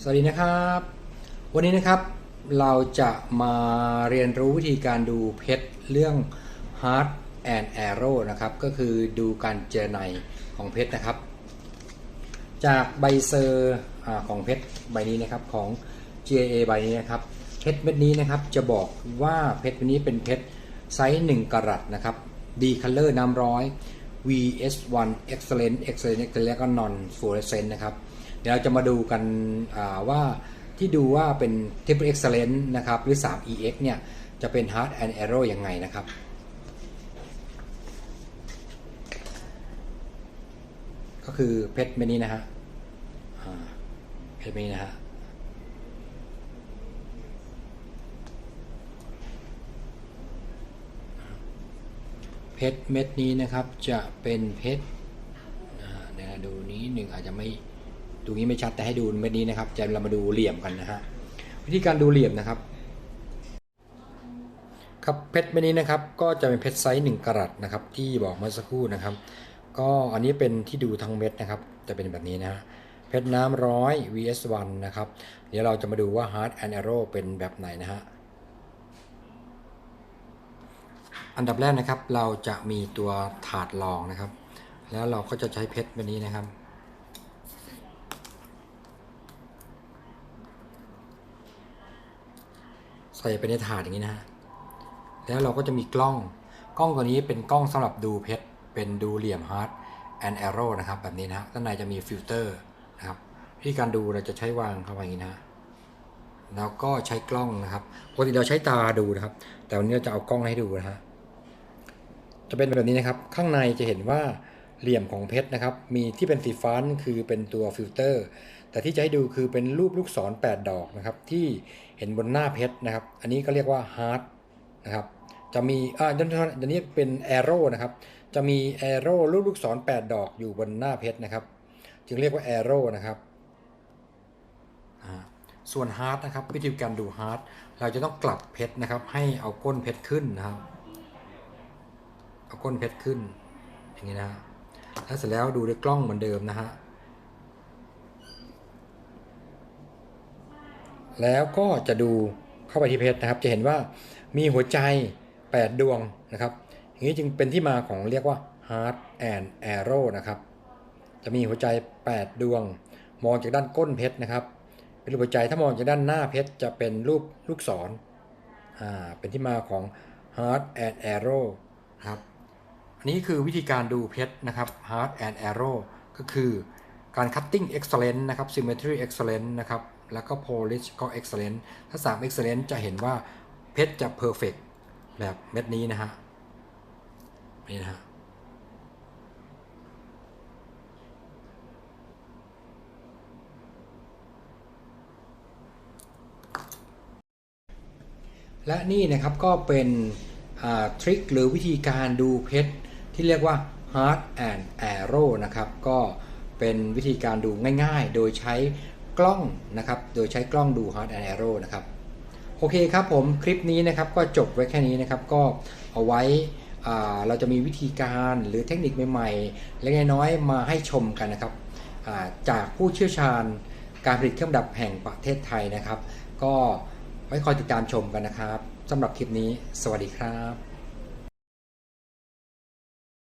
สวัสดีนะครับ วันนี้นะครับเราจะมาเรียนรู้วิธีการดูเพชรเรื่อง Heart and Arrow นะครับ ก็คือดูการเจรไนของเพชรนะครับ จากใบเซอร์ของเพชรใบนี้นะครับของ GA ใบนี้นะครับเพชรเม็ดนี้นะครับจะบอกว่าเพชรเม็ดนี้เป็นเพชรไซส์1กะรัตนะครับ D color น้ำร้อย VS1 excellent excellent excellent แล้วก็ non fluorescent นะครับ เดี๋ยวเราจะมาดูกันว่าที่ดูว่าเป็น triple excellent นะครับ หรือ 3EX เนี่ย จะเป็น hard and arrow ยังไงนะครับ ก็คือเพชรเม็ดนี้นะฮะเพชรเม็ดนี้นะฮะ เพชรเม็ดนี้นะครับจะเป็นเพชรนะฮะดูนี้หนึ่งอาจจะไม่ดูนี้ไม่ชัดแต่ให้ดูเม็ดนี้นะครับจะเรามาดูเหลี่ยมกันนะฮะวิธีการดูเหลี่ยมนะครับ ครับเพชรเม็ดนี้นะครับ ก็จะเป็นเพชรไซส์1กรัตนะครับ ที่บอกเมื่อสักครู่นะครับ ก็อันนี้เป็นที่ดูทั้งเม็ดนะครับ จะเป็นแบบนี้นะฮะเพชรน้ำร้อย vs1 นะครับ เดี๋ยวเราจะมาดูว่า hard and arrow เป็นแบบไหนนะฮะ อันดับแรกนะครับ เราจะมีตัวถาดรองนะครับ แล้วเราก็จะใช้เพชรแบบนี้นะครับ ใส่ไปในถาดอย่างนี้นะฮะแล้วเราก็จะมีกล้องกล้องตัวนี้เป็นกล้องสำหรับดูเพชรเป็นดูเหลี่ยมฮาร์ดแอนด์แอโร่นะครับแบบนี้นะฮะด้านในจะมีฟิลเตอร์นะครับวิธีการดูเราจะใช้วางเข้าไปอย่างนี้นะฮะแล้วก็ใช้กล้องนะครับปกติเราใช้ตาดูนะครับ แต่วันนี้เราจะเอากล้องให้ดูนะฮะ จะเป็นแบบนี้นะครับ ข้างในจะเห็นว่าเหลี่ยมของเพชรนะครับ มีที่เป็นสีฟ้านคือเป็นตัวฟิลเตอร์ แต่ที่จะให้ดูคือเป็นรูปลูกศร 8 ดอกนะครับ ที่เห็นบนหน้าเพชรนะครับ อันนี้ก็เรียกว่าฮาร์ดนะครับ จะมีอ่าเดี๋ยวนี้เป็นแอโร่นะครับ จะมีแอโร่รูปลูกศร 8 ดอกอยู่บนหน้าเพชรนะครับ จึงเรียกว่าแอโร่นะครับส่วนฮาร์ดนะครับวิธีการดูฮาร์ดเราจะต้องกลับเพชรนะครับ ให้เอาก้นเพชรขึ้นนะครับ เอาก้นเพชรขึ้น อย่างนี้นะฮะแล้วเสร็จแล้วดูด้วยกล้องเหมือนเดิมนะฮะ แล้วก็จะดูเข้าไปที่เพชรนะครับ จะเห็นว่ามีหัวใจ 8 ดวงนะครับ อย่างนี้จึงเป็นที่มาของเรียกว่า heart and arrow นะครับ จะมีหัวใจ 8 ดวง มองจากด้านก้นเพชรนะครับ เป็นรูปหัวใจถ้ามองจากด้านหน้าเพชรจะเป็นรูปลูกศร อ่า เป็นที่มาของ heart and arrow ครับ นี้คือวิธีการดูเพชรนะครับ hard and arrow ก็คือการ cutting excellent นะครับ symmetry excellent นะครับ แล้วก็ polish ก็ excellent ถ้า 3 excellent จะเห็นว่าเพชรจะ perfect แบบเม็ดนี้นะฮะ นี่นะฮะและนี่นะครับก็เป็นทริคหรือวิธีการดูเพชร ที่เรียกว่า hard and arrow นะครับก็เป็นวิธีการดูง่ายๆ โดยใช้กล้องนะครับ โดยใช้กล้องดู hard and arrow นะครับ โอเคครับผมคลิปนี้นะครับก็จบไว้แค่นี้นะครับ ก็เอาไว้เราจะมีวิธีการหรือเทคนิคใหม่ๆเล็กน้อยมาให้ชมกันนะครับาจากผู้เชี่ยวชาญการผลิตเครื่องดับแห่งประเทศไทยนะครับ ก็ไว้คอยติดตามชมกันนะครับสำหรับคลิปนี้ สวัสดีครับ